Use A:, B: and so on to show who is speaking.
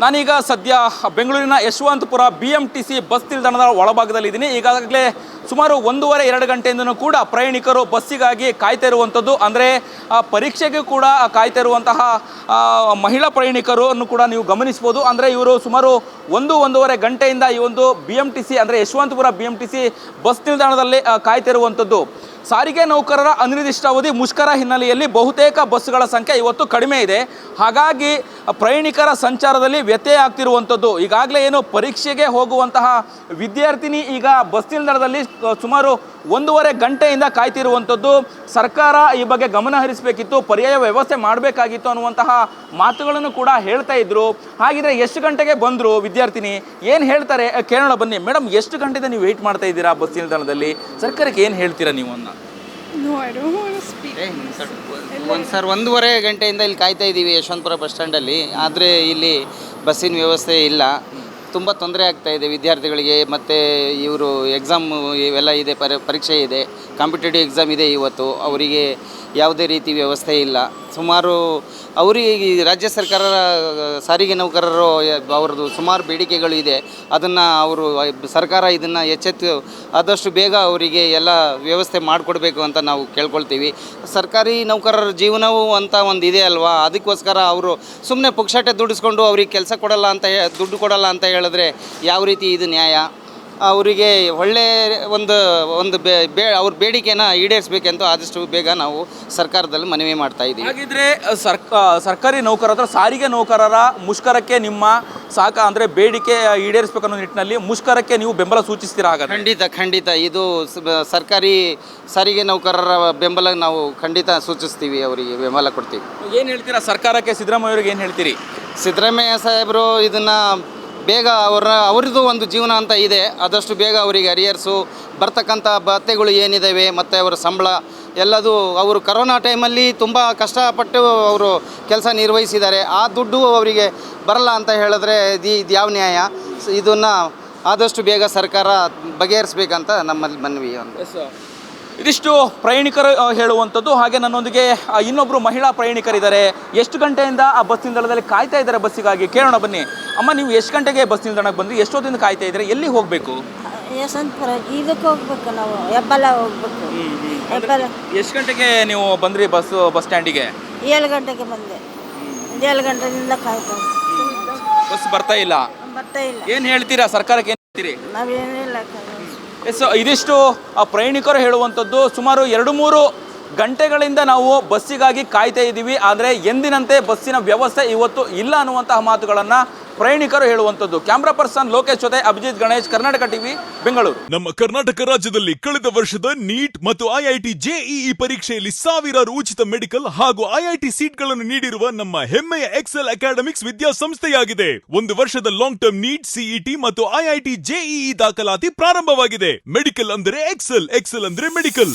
A: ನಾನೀಗ ಸದ್ಯ ಬೆಂಗಳೂರಿನ Yeshwanthpur B M T C bus ನಿಲ್ದಾಣದ ಒಳಭಾಗದಲ್ಲಿದ್ದೀನಿ. ಈಗಾಗಲೇ ಸುಮಾರು ಒಂದೂವರೆ ಎರಡು ಗಂಟೆಯಿಂದನೂ ಕೂಡ ಪ್ರಯಾಣಿಕರು ಬಸ್ಸಿಗಾಗಿ ಕಾಯ್ತಾ ಇರುವಂಥದ್ದು ಅಂದರೆ ಪರೀಕ್ಷೆಗೆ ಕೂಡ ಕಾಯ್ತಾ ಇರುವಂತಹ ಮಹಿಳಾ ಪ್ರಯಾಣಿಕರನ್ನು ಕೂಡ ನೀವು ಗಮನಿಸ್ಬೋದು ಅಂದರೆ ಇವರು ಸುಮಾರು ಒಂದು ಒಂದೂವರೆ ಗಂಟೆಯಿಂದ ಈ ಒಂದು ಬಿ ಎಂ ಟಿ ಸಿ ಅಂದರೆ Yeshwanthpur B M T C bus ನಿಲ್ದಾಣದಲ್ಲಿ ಆ, ಕಾಯ್ತಾ ಇರುವಂಥದ್ದು ಸಾರಿಗೆ ನೌಕರರ ಅನಿರ್ದಿಷ್ಟಾವಧಿ ಮುಷ್ಕರ ಹಿನ್ನೆಲೆಯಲ್ಲಿ ಬಹುತೇಕ ಬಸ್ಗಳ ಸಂಖ್ಯೆ ಇವತ್ತು ಕಡಿಮೆ ಇದೆ. ಹಾಗಾಗಿ ಪ್ರಯಾಣಿಕರ ಸಂಚಾರದಲ್ಲಿ ವ್ಯತ್ಯಯ ಆಗ್ತಿರುವಂಥದ್ದು ಈಗಾಗಲೇ ಏನು ಪರೀಕ್ಷೆಗೆ ಹೋಗುವಂತಹ ವಿದ್ಯಾರ್ಥಿನಿ ಈಗ ಬಸ್ ನಿಲ್ದಾಣದಲ್ಲಿ ಸುಮಾರು ಒಂದೂವರೆ ಗಂಟೆಯಿಂದ ಕಾಯ್ತಿರುವಂಥದ್ದು ಸರ್ಕಾರ ಈ ಬಗ್ಗೆ ಗಮನ ಹರಿಸಬೇಕಿತ್ತು. ಪರ್ಯಾಯ ವ್ಯವಸ್ಥೆ ಮಾಡಬೇಕಾಗಿತ್ತು ಅನ್ನುವಂತಹ ಮಾತುಗಳನ್ನು ಕೂಡ ಹೇಳ್ತಾ ಇದ್ರು. ಹಾಗಿದ್ರೆ ಎಷ್ಟು ಗಂಟೆಗೆ ಬಂದರು ವಿದ್ಯಾರ್ಥಿನಿ? ಏನು ಹೇಳ್ತಾರೆ? ಕೇರಳ ಬನ್ನಿ. ಮೇಡಮ್ ಎಷ್ಟು ಗಂಟೆಯಿಂದ ನೀವು ವೆಯ್ಟ್ ಮಾಡ್ತಾ ಇದ್ದೀರಾ ಬಸ್ ನಿಲ್ದಾಣದಲ್ಲಿ? ಸರ್ಕಾರಕ್ಕೆ ಏನು ಹೇಳ್ತೀರಾ ನೀವು
B: ಒಂದು ಸರ್ ಒಂದೂವರೆ ಗಂಟೆಯಿಂದ ಇಲ್ಲಿ ಕಾಯ್ತಾ ಇದ್ದೀವಿ ಯಶವಂತಪುರ ಬಸ್ ಸ್ಟ್ಯಾಂಡಲ್ಲಿ. ಆದರೆ ಇಲ್ಲಿ ಬಸ್ಸಿನ ವ್ಯವಸ್ಥೆ ಇಲ್ಲ. ತುಂಬ ತೊಂದರೆ ಆಗ್ತಾ ಇದೆ ವಿದ್ಯಾರ್ಥಿಗಳಿಗೆ, ಮತ್ತು ಇವರು ಎಕ್ಸಾಮ್ ಇವೆಲ್ಲ ಇದೆ ಪರಿ ಪರೀಕ್ಷೆ ಇದೆ. ಕಾಂಪಿಟೇಟಿವ್ ಎಕ್ಸಾಮ್ ಇದೆ ಇವತ್ತು. ಅವರಿಗೆ ಯಾವುದೇ ರೀತಿ ವ್ಯವಸ್ಥೆ ಇಲ್ಲ. ಸುಮಾರು ಅವರಿಗೆ ರಾಜ್ಯ ಸರ್ಕಾರ, ಸಾರಿಗೆ ನೌಕರರು, ಅವ್ರದ್ದು ಸುಮಾರು ಬೇಡಿಕೆಗಳು ಇದೆ. ಅದನ್ನು ಅವರು, ಸರ್ಕಾರ ಇದನ್ನು ಎಚ್ಚೆತ್ತು, ಆದಷ್ಟು ಬೇಗ ಅವರಿಗೆ ಎಲ್ಲ ವ್ಯವಸ್ಥೆ ಮಾಡಿಕೊಡ್ಬೇಕು ಅಂತ ನಾವು ಕೇಳ್ಕೊಳ್ತೀವಿ. ಸರ್ಕಾರಿ ನೌಕರರ ಜೀವನವು ಅಂತ ಒಂದು ಇದೆ ಅಲ್ವಾ? ಅದಕ್ಕೋಸ್ಕರ ಅವರು ಸುಮ್ಮನೆ ಪುಕ್ಷಾಟೆ ದುಡಿಸ್ಕೊಂಡು ಅವ್ರಿಗೆ ಕೆಲಸ ಕೊಡಲ್ಲ ಅಂತ ದುಡ್ಡು ಕೊಡಲ್ಲ ಅಂತ ಹೇಳಿದ್ರೆ ಯಾವ ರೀತಿ ಇದು ನ್ಯಾಯ? ಅವರಿಗೆ ಒಳ್ಳೆ ಒಂದು ಒಂದು ಬೇ ಬೇ ಅವ್ರ ಬೇಡಿಕೆನ ಈಡೇರಿಸಬೇಕೆಂತ ಆದಷ್ಟು ಬೇಗ ನಾವು ಸರ್ಕಾರದಲ್ಲಿ ಮನವಿ ಮಾಡ್ತಾ ಇದ್ದೀವಿ
A: ಹಾಗಿದ್ರೆ ಸರ್ಕ ಸರ್ಕಾರಿ ನೌಕರ ಅಥವಾ ಸಾರಿಗೆ ನೌಕರರ ಮುಷ್ಕರಕ್ಕೆ ನಿಮ್ಮ ಸಾಕ ಅಂದರೆ ಬೇಡಿಕೆ ಈಡೇರಿಸಬೇಕನ್ನೋ ನಿಟ್ಟಿನಲ್ಲಿ ಮುಷ್ಕರಕ್ಕೆ ನೀವು ಬೆಂಬಲ ಸೂಚಿಸ್ತೀರಾ ಆಗ
B: ಖಂಡಿತ ಖಂಡಿತ. ಇದು ಸರ್ಕಾರಿ ಸಾರಿಗೆ ನೌಕರರ ಬೆಂಬಲ ನಾವು ಖಂಡಿತ ಸೂಚಿಸ್ತೀವಿ ಅವರಿಗೆ ಬೆಂಬಲ ಕೊಡ್ತೀವಿ.
A: ಏನು ಹೇಳ್ತೀರಾ ಸರ್ಕಾರಕ್ಕೆ? ಸಿದ್ದರಾಮಯ್ಯ ಅವರಿಗೆ ಏನು ಹೇಳ್ತೀರಿ?
B: ಸಿದ್ದರಾಮಯ್ಯ ಸಾಹೇಬರು ಇದನ್ನು ಬೇಗ ಅವರ ಅವ್ರದ್ದು ಒಂದು ಜೀವನ ಅಂತ ಇದೆ. ಆದಷ್ಟು ಬೇಗ ಅವರಿಗೆ ಅರಿಯರ್ಸು ಬರ್ತಕ್ಕಂಥ ಭತ್ತೆಗಳು ಏನಿದ್ದಾವೆ ಮತ್ತು ಅವರ ಸಂಬಳ ಎಲ್ಲದು ಅವರು ಕರೋನಾ ಟೈಮಲ್ಲಿ ತುಂಬ ಕಷ್ಟಪಟ್ಟು ಅವರು ಕೆಲಸ ನಿರ್ವಹಿಸಿದ್ದಾರೆ. ಆ ದುಡ್ಡು ಅವರಿಗೆ ಬರಲ್ಲ ಅಂತ ಹೇಳಿದ್ರೆ ಇದು ಇದು ಯಾವ ನ್ಯಾಯ? ಇದನ್ನು ಆದಷ್ಟು ಬೇಗ ಸರ್ಕಾರ ಬಗೆಹರಿಸ್ಬೇಕಂತ ನಮ್ಮಲ್ಲಿ ಮನವಿ
A: ಇದಿಷ್ಟು ಪ್ರಯಾಣಿಕರು ಹೇಳುವಂಥದ್ದು. ಹಾಗೆ ನನ್ನೊಂದಿಗೆ ಇನ್ನೊಬ್ಬರು ಮಹಿಳಾ ಪ್ರಯಾಣಿಕರಿದ್ದಾರೆ. ಎಷ್ಟು ಗಂಟೆಯಿಂದ ಆ ಬಸ್ ನಿಲ್ದಾಣದಲ್ಲಿ ಕಾಯ್ತಾ ಇದ್ದಾರೆ ಬಸ್ಸಿಗಾಗಿ? ಕೇಳೋಣ ಬನ್ನಿ. ಅಮ್ಮ ನೀವು ಎಷ್ಟು ಗಂಟೆಗೆ ಬಸ್ ನಿಲ್ದಾಣಕ್ಕೆ ಬಂದ್ರಿ? ಎಷ್ಟೊತ್ತಿಂದ ಕಾಯ್ತಾ ಇದ್ದಾರೆ? ಎಲ್ಲಿ ಹೋಗಬೇಕು?
C: ಯಶವಂತಪುರ. ಇದಕ್ಕೆ ಹೋಗ್ಬೇಕು ನಾವು. ಹೆಬ್ಬಲ ಹೋಗ್ಬೇಕು. ಹೆಬ್ಬಲ.
A: ಎಷ್ಟು ಗಂಟೆಗೆ ನೀವು ಬಂದ್ರಿ ಬಸ್ ಬಸ್ ಸ್ಟ್ಯಾಂಡಿಗೆ?
C: ಏಳು ಗಂಟೆಗೆ ಬಂದೆ. ಏಳು ಗಂಟೆಯಿಂದ ಕಾಯ್ತಾ
A: ಬಸ್ ಬರ್ತಾ ಇಲ್ಲ?
C: ಬರ್ತಾ ಇಲ್ಲ.
A: ಏನು ಹೇಳ್ತೀರಾ? ಸರ್ಕಾರಕ್ಕೆ ಏನು ಹೇಳ್ತೀರಿ?
C: ನಾವೇನಿಲ್ಲ
A: ಎಸ್ ಇದಿಷ್ಟು ಆ ಪ್ರಯಾಣಿಕರು ಹೇಳುವಂಥದ್ದು ಸುಮಾರು ಎರಡು ಮೂರು ಗಂಟೆಗಳಿಂದ ನಾವು ಬಸ್ಸಿಗಾಗಿ ಕಾಯ್ತಾ ಇದ್ದೀವಿ. ಆದರೆ ಎಂದಿನಂತೆ ಬಸ್ಸಿನ ವ್ಯವಸ್ಥೆ ಇವತ್ತು ಇಲ್ಲ ಅನ್ನುವಂತಹ ಮಾತುಗಳನ್ನು ಪ್ರಯಾಣಿಕರು ಹೇಳುವಂಥದ್ದು. ಕ್ಯಾಮ್ರಾ ಪರ್ಸನ್ ಲೋಕೇಶ್ ಜೊತೆ ಅಭಿಜಿತ್ ಗಣೇಶ್, ಕರ್ನಾಟಕ ಟಿವಿ, ಬೆಂಗಳೂರು.
D: ನಮ್ಮ ಕರ್ನಾಟಕ ರಾಜ್ಯದಲ್ಲಿ ಕಳೆದ ವರ್ಷದ ನೀಟ್ ಮತ್ತು ಐಐಟಿ ಜೆಇಇ ಪರೀಕ್ಷೆಯಲ್ಲಿ ಸಾವಿರಾರು ಉಚಿತ ಮೆಡಿಕಲ್ ಹಾಗೂ ಐಐಟಿ ಸೀಟ್ಗಳನ್ನು ನೀಡಿರುವ ನಮ್ಮ ಹೆಮ್ಮೆಯ ಎಕ್ಸೆಲ್ ಅಕಾಡೆಮಿಕ್ಸ್ ವಿದ್ಯಾಸಂಸ್ಥೆಯಾಗಿದೆ. ಒಂದು ವರ್ಷದ ಲಾಂಗ್ ಟರ್ಮ್ ನೀಟ್, ಸಿಇಟಿ ಮತ್ತು ಐಐಟಿ ಜೆಇಇ ದಾಖಲಾತಿ ಪ್ರಾರಂಭವಾಗಿದೆ. ಮೆಡಿಕಲ್ ಅಂದರೆ ಎಕ್ಸೆಲ್ ಎಕ್ಸೆಲ್ ಅಂದರೆ ಮೆಡಿಕಲ್.